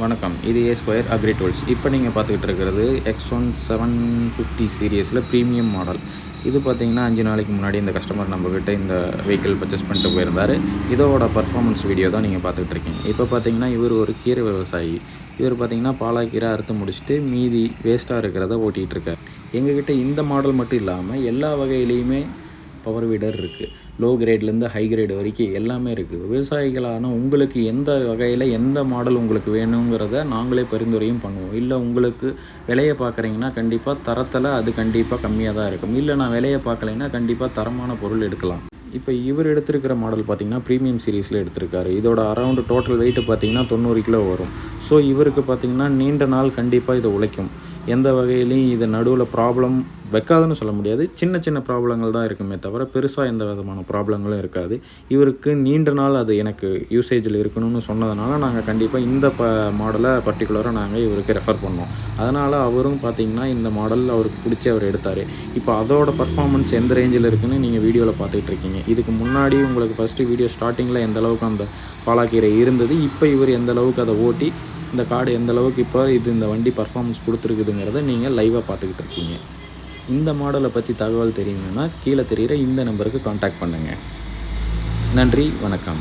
வணக்கம். இது ஏ square agri tools இப்போ நீங்கள் பார்த்துக்கிட்டு இருக்கிறது எக்ஸ் ஒன் செவன் ஃபிஃப்டி சீரியஸில் ப்ரீமியம் மாடல் இது பார்த்தீங்கன்னா அஞ்சு நாளைக்கு முன்னாடி இந்த கஸ்டமர் நம்மக்கிட்ட இந்த வெஹிக்கிள் பர்ச்சேஸ் பண்ணிட்டு போயிருந்தார். இதோட பர்ஃபார்மன்ஸ் வீடியோ தான் நீங்கள் பார்த்துக்கிட்டு இருக்கீங்க. இப்போ பார்த்தீங்கன்னா இவர் ஒரு கீரை விவசாயி. இவர் பார்த்தீங்கன்னா பாலாக்கீரை அறுத்து முடிச்சுட்டு மீதி வேஸ்ட்டாக இருக்கிறத ஓட்டிகிட்டு இருக்கார். எங்ககிட்ட இந்த மாடல் மட்டும் இல்லாமல் எல்லா வகையிலையுமே பவர் வீடர் இருக்குது லோ கிரேட்லேருந்து ஹை கிரேடு வரைக்கும் எல்லாமே இருக்குது விவசாயிகளான உங்களுக்கு எந்த வகையில் எந்த மாடல் உங்களுக்கு வேணுங்கிறத நாங்களே பரிந்துரையும் பண்ணுவோம். இல்லை உங்களுக்கு விலையை பார்க்குறீங்கன்னா கண்டிப்பாக தரத்தில் அது கண்டிப்பாக கம்மியாக தான் இருக்கும். இல்லை நான் விலையை பார்க்கலைன்னா கண்டிப்பாக தரமான பொருள் எடுக்கலாம். இப்போ இவர் எடுத்திருக்கிற மாடல் பார்த்தீங்கன்னா ப்ரீமியம் சீரீஸில் எடுத்திருக்காரு. இதோட அரௌண்ட் டோட்டல் வெயிட் பார்த்தீங்கன்னா தொண்ணூறு கிலோ வரும். ஸோ இவருக்கு பார்த்தீங்கன்னா நீண்ட நாள் கண்டிப்பாக இதை உழைக்கும். எந்த வகையிலையும் இது நடுவில் ப்ராப்ளம் வைக்காதுன்னு சொல்ல முடியாது. சின்ன சின்ன ப்ராப்ளங்கள் தான் இருக்குமே தவிர பெருசாக எந்த விதமான ப்ராப்ளங்களும் இருக்காது. இவருக்கு நீண்ட நாள் அது எனக்கு யூசேஜில் இருக்கணும்னு சொன்னதுனால நாங்கள் கண்டிப்பாக இந்த ப மாடலை பர்டிகுலராக நாங்கள் இவருக்கு ரெஃபர் பண்ணோம் அதனால் அவரும் பார்த்தீங்கன்னா இந்த மாடல் அவருக்கு பிடிச்சி அவர் எடுத்தார். இப்போ அதோட பர்ஃபார்மன்ஸ் எந்த ரேஞ்சில் இருக்குன்னு நீங்கள் வீடியோவில் பார்த்துட்டு இருக்கீங்க. இதுக்கு முன்னாடி உங்களுக்கு ஃபஸ்ட்டு வீடியோ ஸ்டார்டிங்கில் எந்த அளவுக்கு அந்த பாலாக்கீரை இருந்தது இப்போ இவர் எந்த அளவுக்கு அதை ஓட்டி இந்த கார்டு எந்த அளவுக்கு இப்போ இது இந்த வண்டி பர்ஃபார்மன்ஸ் கொடுத்துருக்குதுங்கிறத நீங்கள் லைவாக பார்த்துக்கிட்டு இருக்கீங்க. இந்த மாடலை பற்றி தகவல் தெரியணும்னா கீழே தெரிகிற இந்த நம்பருக்கு காண்டாக்ட் பண்ணுங்கள் நன்றி வணக்கம்.